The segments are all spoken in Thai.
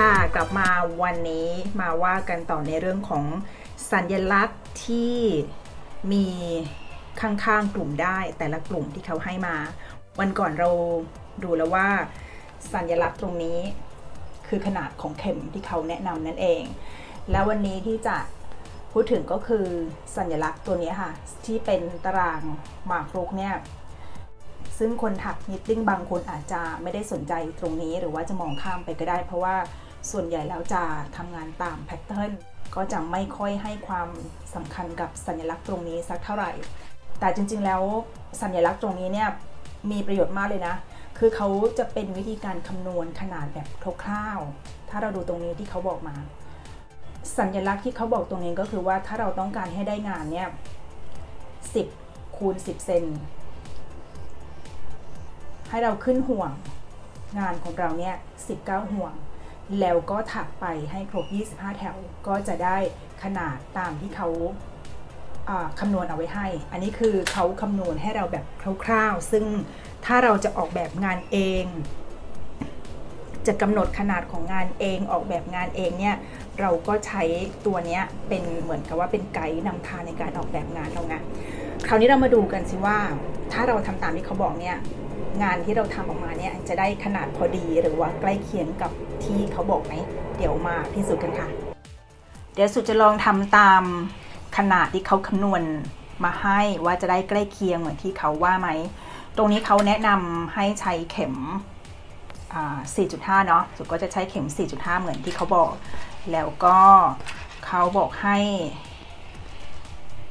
ค่ะกลับมาวันนี้มาว่ากันต่อในเรื่องของสัญลักษณ์ที่มีข้างๆกลุ่มได้แต่ละกลุ่มที่เขาให้มา วันก่อนเราดูแล้วว่า สัญลักษณ์ตรงนี้คือขนาดของเข็มที่เขาแนะนำนั่นเอง แล้ววันนี้ที่จะพูดถึงก็คือสัญลักษณ์ตัวนี้ค่ะ ที่เป็นตารางหมากรุกเนี่ยซึ่งคนถักนิตติ้งบางคนอาจจะไม่ได้สนใจตรงนี้หรือว่าจะมองข้ามไปก็ได้ เพราะว่า ส่วนใหญ่แล้วจะทำงานตามแพทเทิร์นก็จะไม่ค่อยให้ความสำคัญกับสัญลักษณ์ตรงนี้สักเท่าไหร่ แต่จริงๆแล้วสัญลักษณ์ตรงนี้เนี่ยมีประโยชน์มากเลยนะ คือเขาจะเป็นวิธีการคำนวณขนาดแบบคร่าวๆ ถ้าเราดูตรงนี้ที่เขาบอกมา สัญลักษณ์ที่เขาบอกตรงนี้ก็คือว่าถ้าเราต้องการให้ได้งานเนี่ย10คูณ10 เซน ให้เราขึ้นห่วงงานของเราเนี่ย19 ห่วง แล้วก็ถักไปให้ครบ 25 แถว ก็จะได้ขนาดตามที่เขาอ่าคำนวณเอาไว้ให้ อันนี้คือเขาคำนวณให้เราแบบคร่าวๆ ซึ่งถ้าเราจะออกแบบงานเอง จะกำหนดขนาดของงานเองออกแบบงานเองเนี่ยเราก็ใช้ตัวนี้เป็นเหมือนกับว่าเป็นไกด์นำทางในการออกแบบงานเราไงคราวนี้เรามาดูกันสิว่า ถ้าเราทำตามที่เขาบอกเนี่ย งานที่เราทำออกมาเนี่ยจะได้ขนาดพอดีหรือว่าใกล้เคียงกับที่เขาบอกไหมเดี๋ยวมาพิสูจน์กันค่ะ เดี๋ยวสุดจะลองทำตามขนาดที่เขาคำนวณมาให้ว่าจะได้ใกล้เคียงเหมือนที่เขาว่าไหม ตรงนี้เขาแนะนำให้ใช้เข็ม 4.5 เนาะสุก็จะใช้เข็ม 4.5 เหมือนที่เขาบอก แล้วก็เขาบอกให้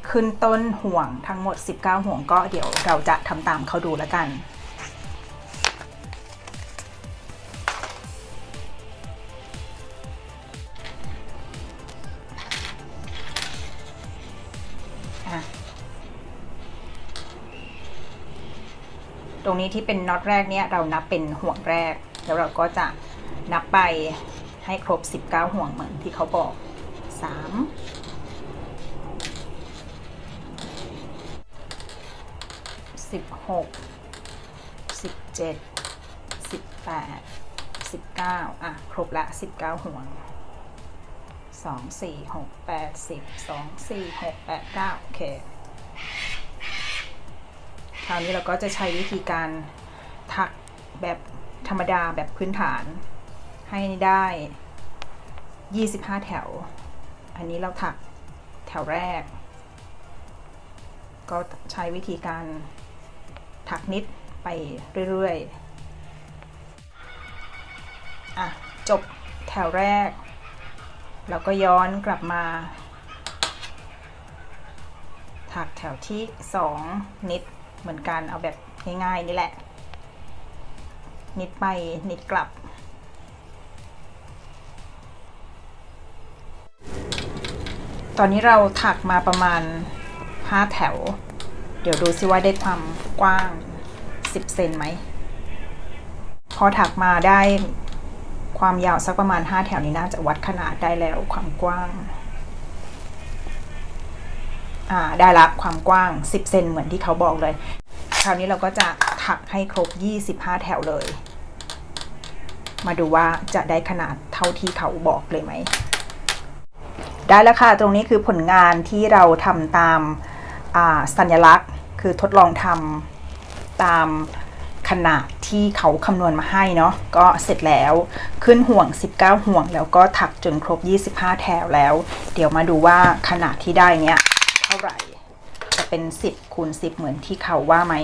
ขึ้นต้นห่วงทั้งหมด 19 ห่วงก็เดี๋ยวเราจะทำตามเขาดูแล้วกัน ตรงนี้ที่เป็นน็อตแรกเนี่ยเรานับเป็นห่วงแรก แล้วเราก็จะนับไปให้ครบ 19 ห่วงเหมือนที่เขาบอก 3 16 17 18 19 อะ ครบละ 19 ห่วง 2 4 6 8 10 2 4 6 8 9 โอเค คราวนี้เราก็จะใช้วิธีการถักแบบธรรมดาแบบพื้นฐาน ให้ได้ 25 แถว อันนี้เราถักแถวแรก ก็ใช้วิธีการถักนิดไปเรื่อยๆอะจบแถวแรก แล้วก็ย้อนกลับมา ถักแถวที่ 2 นิด เหมือนกันเอาแบบง่ายๆนี่แหละ นิดไปนิดกลับ ตอนนี้เราถักมาประมาณ 5 แถว เดี๋ยวดูซิว่าได้ความกว้าง 10 เซนไหม พอถักมาได้ความยาวสักประมาณ 5 แถวนี้น่าจะวัดขนาดได้แล้วความกว้าง ได้ละความกว้าง 10 เซนเหมือนที่เขาบอกเลย คราวนี้เราก็จะถักให้ครบ 25 แถวเลย มาดูว่าจะได้ขนาดเท่าที่เขาบอกเลยไหม ได้แล้วค่ะ ตรงนี้คือผลงานที่เราทำตามสัญลักษณ์ คือทดลองทำตามขนาดที่เขาคำนวณมาให้เนาะก็เสร็จแล้วขึ้นห่วง 19 ห่วงแล้วก็ถักจนครบ 25 แถวแล้ว เดี๋ยวมาดูว่าขนาดที่ได้เนี้ย ท่าไหร่ จะเป็น 10คูณ10 เหมือนที่เขาว่าไหม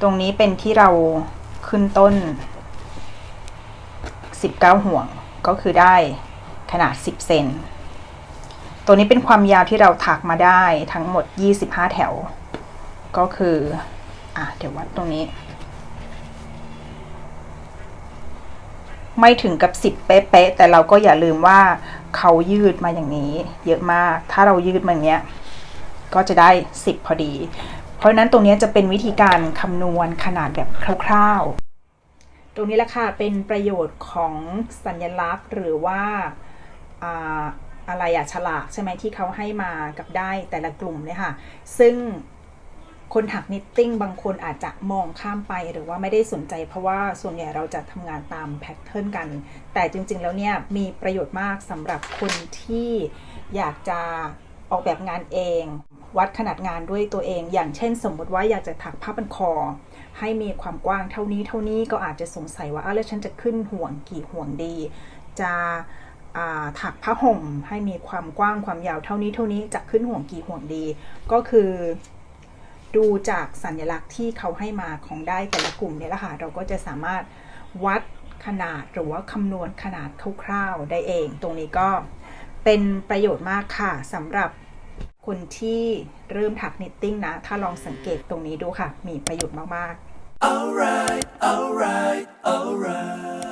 ตรงนี้เป็นที่เราขึ้นต้น 19 ห่วงก็คือได้ขนาด 10 เซนตัวนี้เป็นความยาวที่เราถักมาได้ทั้งหมด 25 แถว ก็คือ อะ เดี๋ยววัดตรงนี้ ไม่ถึงกับ 10 เป๊ะๆแต่เราก็อย่าลืมว่า เขายืดมาอย่างนี้ เยอะมาก ถ้าเรายืดมาอย่างเงี้ย ก็จะได้ 10 พอดี เพราะนั้นตรงนี้จะเป็นวิธีการคำนวณขนาดแบบคร่าวๆ ตรงนี้แหละค่ะ เป็นประโยชน์ของสัญลักษณ์หรือว่าอะไรอะฉลากใช่ไหมที่เขาให้มากับได้แต่ละกลุ่มเนี่ยค่ะ ซึ่ง คนถักนิตติ้งบางคนอาจจะมองข้ามไปหรือว่าไม่ได้สนใจ เพราะว่าส่วนใหญ่เราจะทำงานตามแพทเทิร์นกัน แต่จริง ๆ แล้วเนี่ยมีประโยชน์มากสำหรับคนที่อยากจะออกแบบงานเอง วัดขนาดงานด้วยตัวเอง อย่างเช่น สมมติว่าอยากจะถักผ้าพันคอ ให้มีความกว้างเท่านี้เท่านี้ก็อาจจะสงสัยว่าอ้าวแล้วฉันจะขึ้นห่วงกี่ห่วงดี จะถักผ้าห่มให้มีความกว้างความยาวเท่านี้เท่านี้จะขึ้นห่วงกี่ห่วงดี ก็คือ ดูจากสัญลักษณ์ที่เขาให้มาของได้แต่ละกลุ่มเนี่ยแหละค่ะ เราก็จะสามารถวัดขนาดหรือว่าคำนวณขนาดคร่าวๆได้เอง ตรงนี้ก็เป็นประโยชน์มากค่ะสำหรับคนที่เริ่มถักนิตติ้งนะ ถ้าลองสังเกตตรงนี้ดูค่ะ มีประโยชน์มากๆ Alright, alright, alright.